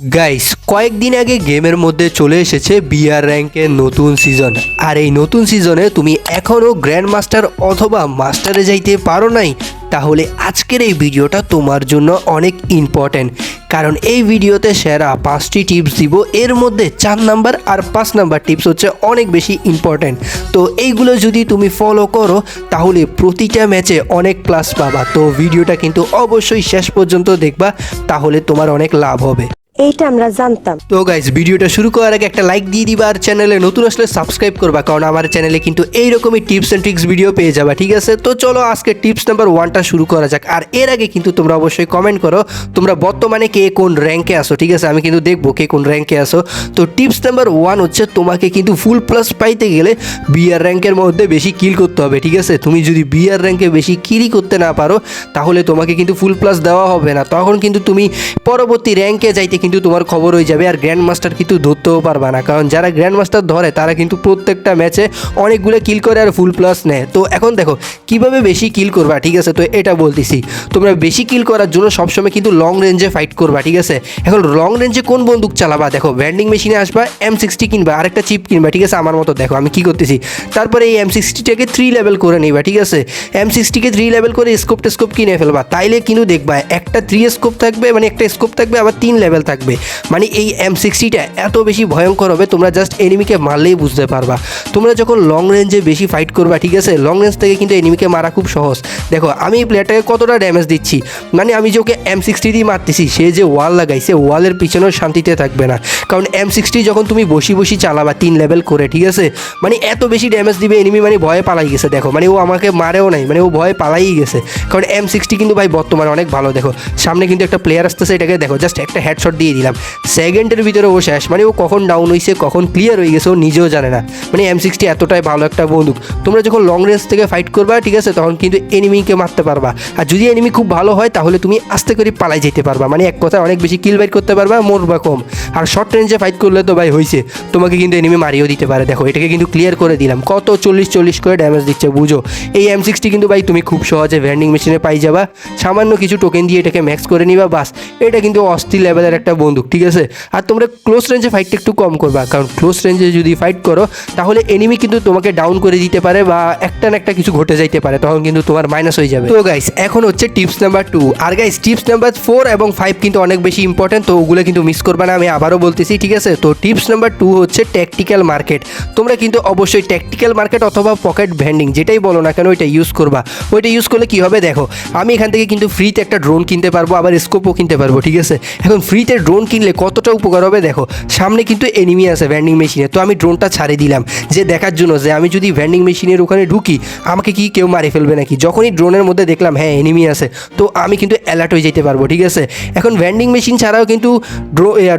Guys কয়েকদিন আগে গেমের মধ্যে চলে এসেছে বিআর র্যাঙ্কের নতুন সিজন আর এই নতুন সিজনে তুমি এখনও গ্র্যান্ড মাস্টার অথবা মাস্টারে যাইতে পারো নাই, তাহলে আজকের এই ভিডিওটা তোমার জন্য অনেক ইম্পর্ট্যান্ট কারণ এই ভিডিওতে সেরা পাঁচটি টিপস দিব, এর মধ্যে চার নাম্বার আর পাঁচ নাম্বার টিপস হচ্ছে অনেক বেশি ইম্পর্ট্যান্ট তো এইগুলো যদি তুমি ফলো করো, তাহলে প্রতিটা ম্যাচে অনেক প্লাস পাবা। তো ভিডিওটা কিন্তু অবশ্যই শেষ পর্যন্ত দেখবা, তাহলে তোমার অনেক লাভ হবে। এইটা আমরা জানতাম। তো গাইজ ভিডিওটা শুরু করার আগে একটা লাইক দিয়ে দিবা আর চ্যানেলে নতুন আসলে সাবস্ক্রাইব করবা, কারণ আমার চ্যানেলে কিন্তু এইরকমই টিপস অ্যান্ড ট্রিক্স ভিডিও পেয়ে যাবা, ঠিক আছে? তো চলো আজকে টিপস নাম্বার ওয়ানটা শুরু করা যাক। আর এর আগে কিন্তু তোমরা অবশ্যই কমেন্ট করো, তোমরা বর্তমানে কে কোন র্যাঙ্কে আসো ঠিক আছে? আমি কিন্তু দেখব কে কোন র্যাঙ্কে আসো তো টিপস নাম্বার ওয়ান হচ্ছে, তোমাকে কিন্তু ফুল প্লাস পাইতে গেলে বিআর র্যাঙ্কের মধ্যে বেশি কিল করতে হবে, ঠিক আছে? তুমি যদি বিআর র্যাঙ্কে বেশি কিলই করতে না পারো, তাহলে তোমাকে কিন্তু ফুল প্লাস দেওয়া হবে না। তখন কিন্তু তুমি পরবর্তী র্যাঙ্কে যাইতে কিন্তু তোমার খবর হয়ে যাবে আর গ্র্যান্ড মাস্টার কিন্তু ধরতেও পারবা না। কারণ যারা গ্র্যান্ড মাস্টার ধরে, তারা কিন্তু প্রত্যেকটা ম্যাচে অনেকগুলো কিল করে আর ফুল প্লাস নেয়। তো এখন দেখো, কীভাবে বেশি কিল করবা, ঠিক আছে? তো এটা বলতেছি। তোমরা বেশি কিল করার জন্য সবসময় কিন্তু লং রেঞ্জে ফাইট করবা, ঠিক আছে? এখন লং রেঞ্জে কোন বন্দুক চালাবা? দেখো ভ্যান্ডিং মেশিনে আসবা এম সিক্সটি কিনবা, আরেকটা চিপ কিনবা, ঠিক আছে? আমার মতো দেখো, আমি কি করতেছি? তারপরে এই এম সিক্সটিটাকে থ্রি লেভেল করে নিবা, ঠিক আছে? এম সিক্সটিকে থ্রি লেভেল করে স্কোপ টেস্কোপ কিনে ফেলবা, তাইলে কিন্তু দেখবা, একটা থ্রি স্কোপ থাকবে মানে একটা স্কোপ থাকবে, আবার তিন লেভেল থাকবে। মানে এই এম সিক্সটিটা এত বেশি ভয়ঙ্কর হবে, তোমরা জাস্ট এনিমিকে মারলেই বুঝতে পারবা। তোমরা যখন লং রেঞ্জে বেশি ফাইট করবা, ঠিক আছে? লং রেঞ্জ থেকে কিন্তু এনিমিকে মারা খুব সহজ। দেখো, আমি এই প্লেয়ারটাকে কতটা ড্যামেজ দিচ্ছি? মানে আমি যে ওকে এম সিক্সটি দিয়ে মারতেছি, সে যে ওয়াল লাগাইছে ওয়ালের পিছনেও শান্তিতে থাকবে না। কারণ এম সিক্সটি যখন তুমি বসি বসি চালাবা, তিন লেভেল করে, ঠিক আছে? মানে এত বেশি ড্যামেজ দিবে এনিমি মানে ভয়ে পালাই গেছে। দেখো মানে ও আমাকে মারেও নাই মানে ও ভয়ে পালাই গেছে। কারণ এম সিক্সটি কিন্তু ভাই বর্তমানে অনেক ভালো, দেখো। সামনে কিন্তু একটা প্লেয়ার আসতেছে, এটাকে দেখো জাস্ট একটা হেডশট দিয়ে দিলাম। সেকেন্ডের ভিতরে ও শেষ। মানে ও কখন ডাউন হয়েছে কখন ক্লিয়ার হয়ে গেছে, ও নিজেও জানে না। মানে এম সিক্সটি এতটাই ভালো একটা বন্দুক। তোমরা যখন লং রেঞ্জ থেকে ফাইট করবা, ঠিক আছে, তখন কিন্তু এনিমিকে মারতে পারবা। আর যদি এনিমি খুব ভালো হয়, তাহলে তুমি আস্তে করে পালাই যেতে পারবা। মানে এক কথায় অনেক বেশি কিল বাইট করতে পারবা মরবা কম। আর শর্ট রেঞ্জে ফাইট করলে তো ভাই হয়েছে তোমাকে কিন্তু এনিমি মারিয়েও দিতে পারে। দেখো, এটাকে কিন্তু ক্লিয়ার করে দিলাম। কত চল্লিশ চল্লিশ করে ড্যামেজ দিচ্ছে, বুঝো? এই এম সিক্সটি কিন্তু ভাই তুমি খুব সহজে ভ্যান্ডিং মেশিনে পাই যাবা। সামান্য কিছু টোকেন দিয়ে এটাকে ম্যাক্স করে নিবা, বাস। এটা কিন্তু অস্থির লেভেলের একটা বন্দুক, ঠিক আছে? আর তোমরা ক্লোজ রেঞ্জে ফাইটটা একটু কম করবা, কারণ ক্লোজ রেঞ্জে যদি ফাইট করো, তাহলে এনিমি কিন্তু তোমাকে ডাউন করে দিতে পারে বা একটা না একটা কিছু ঘটে যাইতে পারে, তখন কিন্তু তোমার মাইনাস হয়ে যাবে। তো গাইস এখন হচ্ছে টিপস নাম্বার টু আর গাইস টিপস নাম্বার ফোর এবং ফাইভ কিন্তু অনেক বেশি ইম্পর্টেন্ট তো ওগুলো কিন্তু মিস করবে না, আমি আবারও বলতেছি, ঠিক আছে? তো টিপস নাম্বার টু হচ্ছে ট্যাকটিক্যাল মার্কেট তোমরা কিন্তু অবশ্যই ট্যাকটিক্যাল মার্কেট অথবা পকেট ভ্যান্ডিং যেটাই বলো না কেন, ওইটা ইউজ করবা। ওইটা ইউজ করলে কি হবে? দেখো, আমি এখান থেকে কিন্তু ফ্রিতে একটা ড্রোন কিনতে পারব, আবার স্কোপও কিনতে পারব, ঠিক আছে? এখন ফ্রিতে ড্রোন কিনলে কতটা উপকার হবে? দেখো, সামনে কিন্তু এনিমি আছে ভ্যান্ডিং মেশিনে তো আমি ড্রোনটা ছাড়ে দিলাম, যে দেখার জন্য যে আমি যদি ভ্যান্ডিং মেশিনের ওখানে ঢুকি, আমাকে কি কেউ মারে ফেলবে নাকি? যখনই ড্রোনের মধ্যে দেখলাম হ্যাঁ এনিমি আছে, তো আমি কিন্তু অ্যালার্ট হয়ে যেতে পারব, ঠিক আছে? এখন ভ্যান্ডিং মেশিন ছাড়াও কিন্তু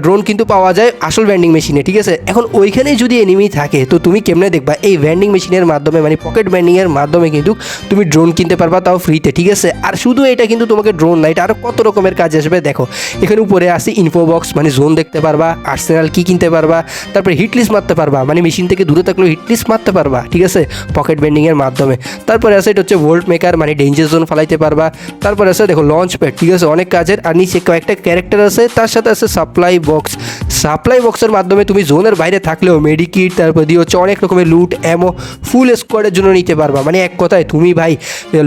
ড্রোন কিন্তু পাওয়া যায় আসল ভ্যান্ডিং মেশিনে ঠিক আছে? এখন ওইখানে যদি এনিমি থাকে, তো তুমি কেমনে দেখবা? এই ভ্যান্ডিং মেশিনের মাধ্যমে মানে পকেট ভ্যান্ডিংয়ের মাধ্যমে কিন্তু তুমি ড্রোন কিনতে পারবা তাও ফ্রিতে ঠিক আছে? আর শুধু এটা কিন্তু তোমাকে ড্রোন না এটা আরও কত রকমের কাজ আসবে, দেখো। এখানে উপরে আসি ইনফো বক্স মানে জোন দেখতে পারবা আর্সেনাল কি কিনতে পারবা, তারপরে হিট লিস্ট মারতে পারবা মানে মেশিন থেকে দূরে থাকলেও হিট লিস্ট মারতে পারবা, ঠিক আছে? পকেট বেন্ডিংয়ের মাধ্যমে। তারপরে আছে, এটা হচ্ছে ভোল্ট মেকার মানে ডেঞ্জার জোন ফালাইতে পারবা। তারপরে আছে, দেখো লঞ্চ প্যাড ঠিক আছে? অনেক কাজের, আর নিচে কয়েকটা ক্যারেক্টার আছে, তার সাথে আছে সাপ্লাই বক্স সাপ্লাই বক্সের মাধ্যমে তুমি জোনের বাইরে থাকলেও মেডিকিট তারপর দিয়ে হচ্ছে অনেক রকমের লুট অ্যামো ফুল স্কোয়াডের জন্য নিতে পারবা। মানে এক কথায়, তুমি ভাই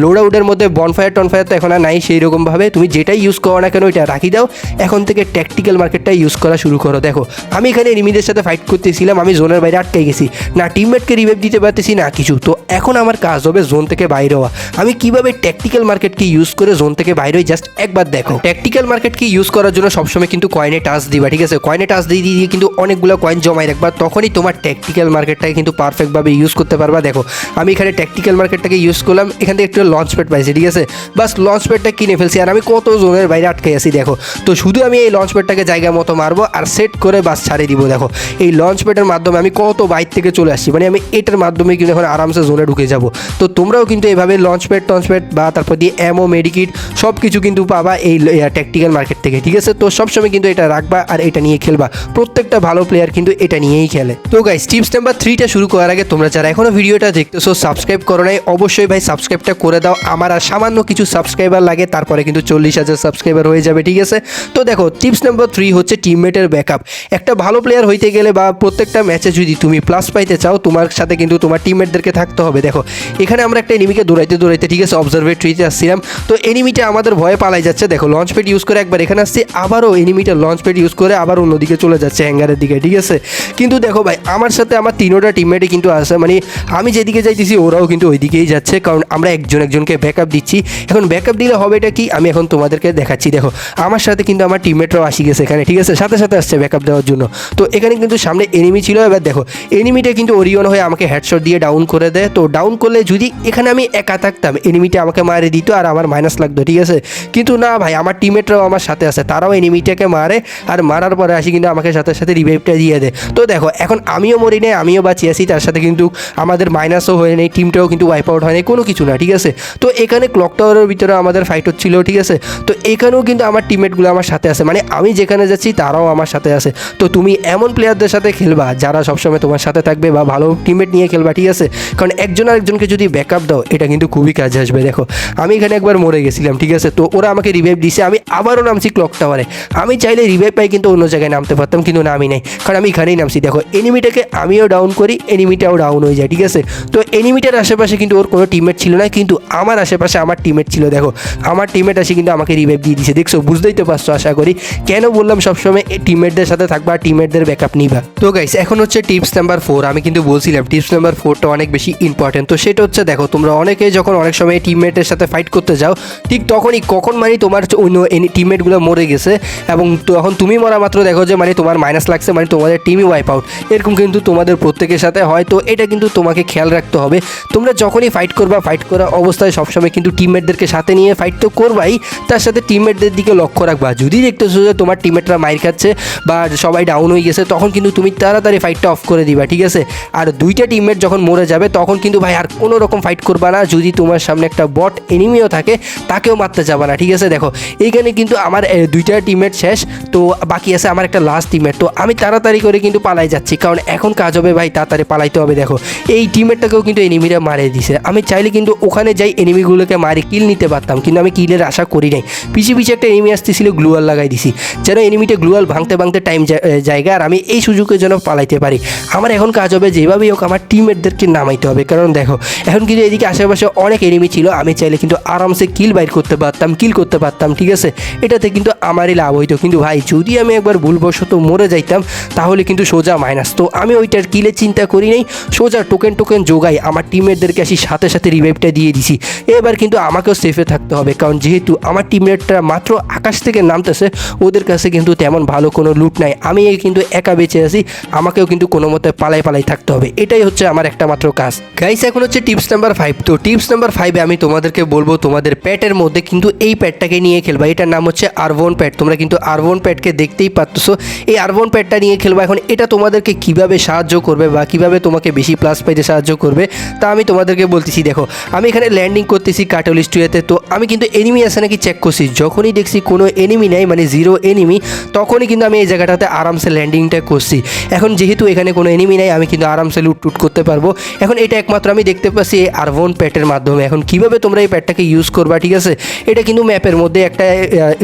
লোড আউটের মধ্যে বনফায়ার টনফায়ার তো এখন আর নাই সেই রকমভাবে তুমি যেটাই ইউজ করো না কেন, ওইটা রাখি দাও। এখন থেকে ট্যাকটিক্যাল মার্কেটটা ইউজ করা শুরু করো। দেখো, আমি এখানে এনিমিদের সাথে ফাইট করতেছিলাম, আমি জোনের বাইরে আটকে গেছি। না টিমমেটকে রিভাইভ দিতে পারতেছি, না কিছু। তো এখন আমার কাজ হবে জোন থেকে বাইরে হওয়া। আমি কীভাবে ট্যাকটিক্যাল মার্কেটকে ইউজ করে জোন থেকে বাইরে হই জাস্ট একবার দেখো। ট্যাকটিক্যাল মার্কেটকে ইউজ করার জন্য সবসময় কিন্তু কয়েনে টাচ দিবা, ঠিক আছে? কয়েনে টাচ দিয়ে দিয়ে কিন্তু অনেকগুলো কয়েন জমাই রাখবা, তখনই তোমার ট্যাকটিক্যাল মার্কেটটাকে কিন্তু পারফেক্টভাবে ইউজ করতে পারবা। দেখো, আমি এখানে ট্যাকটিক্যাল মার্কেটটাকে ইউজ করলাম, এখান থেকে একটু লঞ্চ প্যাড পাইছি, ঠিক আছে? বাস লঞ্চ প্যাডটা কিনে ফেলছি, আর আমি কত জোনের বাইরে আটকে আছি, দেখো। তো শুধু আমি এই লঞ্চ প্যাডটাকে জায়গা মতো মারবো আর সেট করে বাস ছাড়িয়ে দিব, দেখো। এই লঞ্চ প্যাডের মাধ্যমে আমি কত বাইর থেকে চলে আসছি মানে আমি এটার মাধ্যমে কিন্তু এখন আরামসে জোনে ঢুকে যাব। তো তোমরাও কিন্তু এভাবে লঞ্চ প্যাড টঞ্চ প্যাড বা তারপর দিয়ে অ্যামো মেডিকিট সব কিছু কিন্তু পাবা এই ট্যাকটিক্যাল মার্কেট থেকে, ঠিক আছে? তো সবসময় কিন্তু এটা রাখবা আর এটা নিয়ে খেলবা। প্রত্যেকটা ভালো প্লেয়ার কিন্তু এটা নিয়েই খেলে। তো গাইস টিপস নাম্বার থ্রিটা শুরু করার আগে তোমরা যারা এখনও ভিডিওটা দেখতেছো সাবস্ক্রাইব করো নাই, অবশ্যই ভাই সাবস্ক্রাইবটা করে দাও। আমার আর সামান্য কিছু সাবস্ক্রাইবার লাগে, তারপরে কিন্তু চল্লিশ হাজার সাবস্ক্রাইবার হয়ে যাবে, ঠিক আছে? তো দেখো টিপস নাম্বার থ্রি হচ্ছে টিমমেটের ব্যাকআপ একটা ভালো প্লেয়ার হইতে গেলে বা প্রত্যেকটা ম্যাচে যদি তুমি প্লাস পাইতে চাও, তোমার সাথে কিন্তু তোমার টিমমেটদেরকে থাকতে হবে। দেখো, এখানে আমরা একটা এনিমিকে দৌড়াইতে দৌড়াইতে ঠিক আছে অবজারভেটরিতে আসছিলাম। তো এনিমিটা আমাদের ভয়ে পালাই যাচ্ছে। দেখো লঞ্চ প্যাড ইউজ করে একবার এখানে আসছি, আবারও এনিমিটা লঞ্চ প্যাড ইউজ করে আবার অন্যদিকে চলে যাচ্ছে হ্যাঙ্গারের দিকে, ঠিক আছে? কিন্তু দেখো ভাই, আমার সাথে আমার তিনোটা টিমমেটই কিন্তু আসে মানে আমি যেদিকে যাইতেছি, ওরাও কিন্তু ওই দিকেই যাচ্ছে। কারণ আমরা একজন একজনকে ব্যাকআপ দিচ্ছি। এখন ব্যাকআপ দিলে হবে এটা কি? আমি এখন তোমাদেরকে দেখাচ্ছি। দেখো, আমার সাথে কিন্তু আমার টিমমেটরাও আসি গেছে এখানে ঠিক আছে, সাথে সাথে আসছে ব্যাকআপ দেওয়ার জন্য। তো এখানে কিন্তু সামনে এনিমি ছিল, এবার দেখো এনিমিটা কিন্তু ওরিয়ন হয়ে আমাকে হেডশট দিয়ে ডাউন করে দেয়। তো ডাউন করলে যদি এখানে আমি একা থাকতাম এনিমিটা আমাকে মারে দিত আর আমার মাইনাস লাগতো, ঠিক আছে? কিন্তু না ভাই, আমার টিমমেটরাও আমার সাথে আছে, তারাও এনিমিটাকে মারে আর মারার পরে আসি কিন্তু আমাকে সাথে সাথে রিভাইভটা দিয়ে দেয়। তো দেখো, এখন আমিও মরি নাই, আমিও বাঁচিয়ে আছি, তার সাথে কিন্তু আমাদের মাইনাসও হয়ে নেই টিমটাও কিন্তু ওয়াইপ আউট হয় নাই, কোনো কিছু না, ঠিক আছে? তো এখানে ক্লক টাওয়ারের ভিতরে আমাদের ফাইট হচ্ছিল, ঠিক আছে? তো এখানেও কিন্তু আমার টিমমেটগুলো আমার সাথে আছে মানে আমি যেখানে যাচ্ছি তারাও আমার সাথে আছে। তো তুমি এমন প্লেয়ারদের সাথে খেলবা যারা সবসময় তোমার সাথে থাকবে বা ভালো টিমমেট নিয়ে খেলবা, ঠিক আছে? কারণ একজন আরেকজনকে যদি ব্যাকআপ দাও, এটা কিন্তু খুবই কাজে আসবে, দেখো। আমি এখানে একবার মরে গেছিলাম, ঠিক আছে? তো ওরা আমাকে রিভাইভ দিছে, আমি আবারও নামছি ক্লক টাওয়ারে আমি চাইলে রিভাইভ পাই, কিন্তু অন্য জায়গায় নামতে পারতাম, কিন্তু নামি নাই। কারণ আমি এখানেই নামছি, দেখো। এনিমিটাকে আমিও ডাউন করি এনিমিটাও ডাউন হয়ে যায়, ঠিক আছে? তো এনিমিটার আশেপাশে কিন্তু ওর কোনো টিমমেট ছিল না, কিন্তু আমার আশেপাশে আমার টিমমেট ছিল, দেখো। আমার টিমমেট আসে কিন্তু আমাকে রিভাইভ দিয়ে দিছে, দেখছ? বুঝতেই তো পারছ, আশা করি। কেন বললাম সবসময় এই টিমমেটদের সাথে থাকবে থাকবা টিমমেটদের ব্যাকআপ নিবা? তো গাইস এখন হচ্ছে টিপস নাম্বার ফোর আমি কিন্তু বলছিলাম টিপস নাম্বার ফোরটা অনেক বেশি ইম্পর্টেন্ট তো সেটা হচ্ছে দেখো, তোমরা অনেকে যখন অনেক সময় টিমমেটের সাথে ফাইট করতে যাও, ঠিক তখনই কখন মানে তোমার অন্য টিমমেটগুলো মরে গেছে এবং তখন তুমি মরা মাত্র দেখো যে মানে তোমার মাইনাস লাগছে মানে তোমাদের টিমই ওয়াইপ আউট এরকম কিন্তু তোমাদের প্রত্যেকের সাথে হয়। তো এটা কিন্তু তোমাকে খেয়াল রাখতে হবে। তোমরা যখনই ফাইট করবা ফাইট করা অবস্থায় সবসময় কিন্তু টিমমেটদেরকে সাথে নিয়ে ফাইট তো করবাই, তার সাথে টিমমেটদের দিকে লক্ষ্য রাখবা। যদি দেখতেছো যে তোমার টিমমেটরা মাইর খাচ্ছে বা সবাই ডাউন হয়ে গেছে, তখন কিন্তু তুমি তাড়াতাড়ি ফাইটটা অফ করে দিবা, ঠিক আছে? আর দুইটা টিমমেট যখন মরে যাবে, তখন কিন্তু ভাই আর কোনো রকম ফাইট করবা না। যদি তোমার সামনে একটা বট এনিমিও থাকে, তাকেও মারতে যাবা না, ঠিক আছে? দেখো, এইখানে কিন্তু আমার দুইটা টিমমেট শেষ, তো বাকি আছে আমার একটা লাস্ট টিমমেট তো আমি তাড়াতাড়ি করে কিন্তু পালাই যাচ্ছি, কারণ এখন কাজ হবে ভাই, তাড়াতাড়ি পালাইতে হবে, দেখো। এই টিমমেটটাকেও কিন্তু এনিমিরা মারিয়ে দিছে। আমি চাইলে কিন্তু ওখানে যাই এনিমিগুলোকে মারি কিল নিতে পারতাম, কিন্তু আমি কিলের আশা করি নাই। পিছে পিছে একটা এনিমি আসতেছিল গ্লুয়াল লাগাই দিছি। যেন এনিমিটা গ্লুয়াল ভাঙতে ভাঙতে টাইম জায়গা। আর আমি এই সুযোগে যেন পালাইতে পারি। আমার এখন কাজ হবে যেভাবেই হোক আমার টিমমেটদেরকে নামাইতে হবে। কারণ দেখো, এখন কিন্তু এদিকে আশেপাশে অনেক এনিমি ছিল। আমি চাইলে কিন্তু আরামসে কিল বাইর করতে পারতাম কিল করতে পারতাম, ঠিক আছে? এটাতে কিন্তু আমারই লাভ হইতো। কিন্তু ভাই, যদি আমি একবার ভুলবশত মরে যাইতাম, তাহলে কিন্তু সোজা মাইনাস তো আমি ওইটার কিলের চিন্তা করি নাই। সোজা টোকেন টোকেন যোগাই আমার টিমমেটদেরকে আসি সাথে সাথে রিভাইভটা দিয়ে দিছি। এবার কিন্তু আমাকেও সেফে থাকতে হবে। কারণ যেহেতু আমার টিমমেটরা মাত্র আকাশ থেকে নামতেছে ওদের কাছে কিন্তু তেমন ভালো কোনো লুট নাই। আমি কিন্তু একা বেঁচে আছি, আমাকেও কিন্তু কোনো মতে পালাই পালাই থাকতে হবে। এটাই হচ্ছে আমার একটা মাত্র কাজ। গাইস এখন হচ্ছে টিপস নাম্বার ফাইভ তো টিপস নাম্বার ফাইভে আমি তোমাদেরকে বলব, তোমাদের প্যাটের মধ্যে কিন্তু এই প্যাডটাকে নিয়ে খেলবা। এটার নাম হচ্ছে আরভন প্যাড তোমরা কিন্তু আরভন প্যাডকে দেখতেই পাচ্ছ। এই আরভন প্যাডটা নিয়ে খেলবা এখন, এটা তোমাদেরকে কীভাবে সাহায্য করবে বা কীভাবে তোমাকে বেশি প্লাস পাইতে সাহায্য করবে, তা আমি তোমাদেরকে বলতেছি। দেখো, আমি এখানে ল্যান্ডিং করতেছি কাটোলিস্টুয়াতে তো। আমি কিন্তু এনিমি আছে নাকি চেক করছি। যখনই দেখছি কোনো এনিমি নেই মানে জিরো এনিমি তখনই কিন্তু আমি এই জায়গাটাতে আরামসে ল্যান্ডিংটা করছি। এখন যেহেতু এখানে কোনো এনিমি নেই, আমি কিন্তু আরামসে লুট টুট করতে পারব। এখন এটা একমাত্র আমি দেখতে পাচ্ছি এই আরভন প্যাটের মাধ্যমে। এখন কীভাবে তোমরা এই প্যাডটাকে ইউজ করবা, ঠিক আছে? এটা কিন্তু ম্যাপের মধ্যে একটা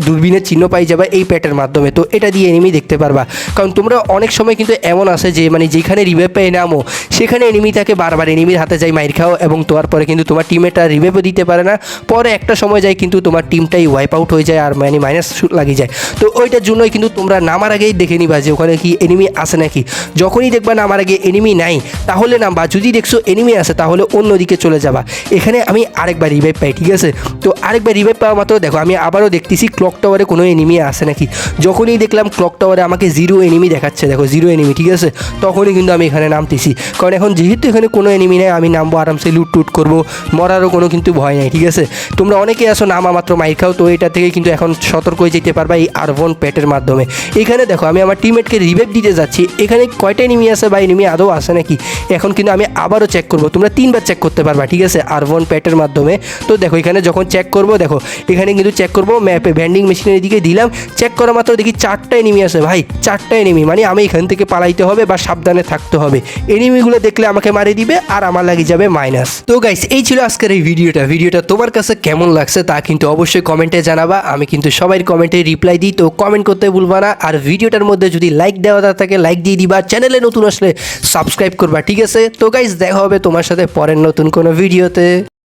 দূরবীনের চিহ্ন পাই যাবে এই প্যাটের মাধ্যমে। তো এটা দিয়ে এনিমি দেখতে পারবা। কারণ তোমরা অনেক সময় কিন্তু এমন আছে যে মানে যেখানে রিভাইভ পেয়ে নামো, সেখানে এনিমি থাকে, বারবার এনিমির হাতে যাই মাইর খাও এবং তোমার পরে কিন্তু তোমার টিমেটা রিভাইভও দিতে পারে না। পরে একটা সময় যায় কিন্তু তোমার টিমটাই ওয়াইপ আউট হয়ে যায় আর মানে মাইনাস লাগিয়ে যায়। তো ওইটার জন্যই কিন্তু তোমরা নামার আগেই দেখে নিবা যে ওখানে কি এনিমি আছে নাকি। যখনই দেখবা নামার আগে এনিমি নাই, তাহলে নামবা। যদি দেখছ এনিমি আছে, তাহলে অন্যদিকে চলে যাবা। এখানে আমি আরেকবার রিভাইভ পাই, ঠিক আছে? তো আরেকবার রিভাইভ পাওয়া মাত্র দেখো, আমি আবারও দেখতেছি ক্লক টাওয়ারে কোনো এনিমি আছে নাকি। যখনই দেখলাম ক্লক টাওয়ারে আমাকে জিরো এনিমি দেখাচ্ছে, দেখো জিরো এনিমি ঠিক আছে? তখনই কিন্তু আমি এখানে নামতেছি। কারণ এখন যেহেতু এখানে কোনো এনিমি নেই, আমি নামবো, আরামসে লুট টুট করব। মরারও কোনো কিন্তু ভয় নাই, ঠিক আছে? তোমরা অনেকে আসো নামা মাত্র মাইর খাও, তো এটা থেকে কিন্তু এখন সতর্ক হয়ে যেতে পারবা এই আরভন প্যাটের মাধ্যমে। এখানে দেখো, আমি আমার টিমমেটকে রিভাইভ দিতে যাচ্ছি। এখানে কয়টা এনিমি আছে বা এনিমি আদৌ আছে নাকি? এখন কিন্তু আমি আবারও চেক করব। তোমরা তিনবার চেক করতে পারবা, ঠিক আছে? আরভন প্যাটের মাধ্যমে। তো দেখো, এখানে যখন চেক করব, দেখো, এখানে কিন্তু চেক করব ম্যাপে ভ্যান্ডিং মেশিনের দিকে দিলাম। চেক করা মাত্র দেখি চারটা এনিমি আছে ভাই। চারটা এনিমি মানে আমি এখান থেকে পালাইতে হবে বা সাবধানে থাকতে হবে। এনিমিগুলো দেখলে আমাকে মারি দিবে আর আমার লাগি যাবে মাইনাস তো গাইস এই ছিল আজকের এই ভিডিওটা। ভিডিওটা তোমার কাছে কেমন লাগছে তা কিন্তু অবশ্যই কমেন্টে জানাবা। আমি কিন্তু সবাই কমেন্টে রিপ্লাই দিই। তো কমেন্ট করতে ভুলবা না। আর ভিডিওটার মধ্যে যদি লাইক দেওয়া থাকে লাইক দিয়ে দিবা। চ্যানেলে নতুন আসলে সাবস্ক্রাইব করবা, ঠিক আছে? তো গাইজ দেখা হবে তোমার সাথে পরের নতুন কোনো ভিডিওতে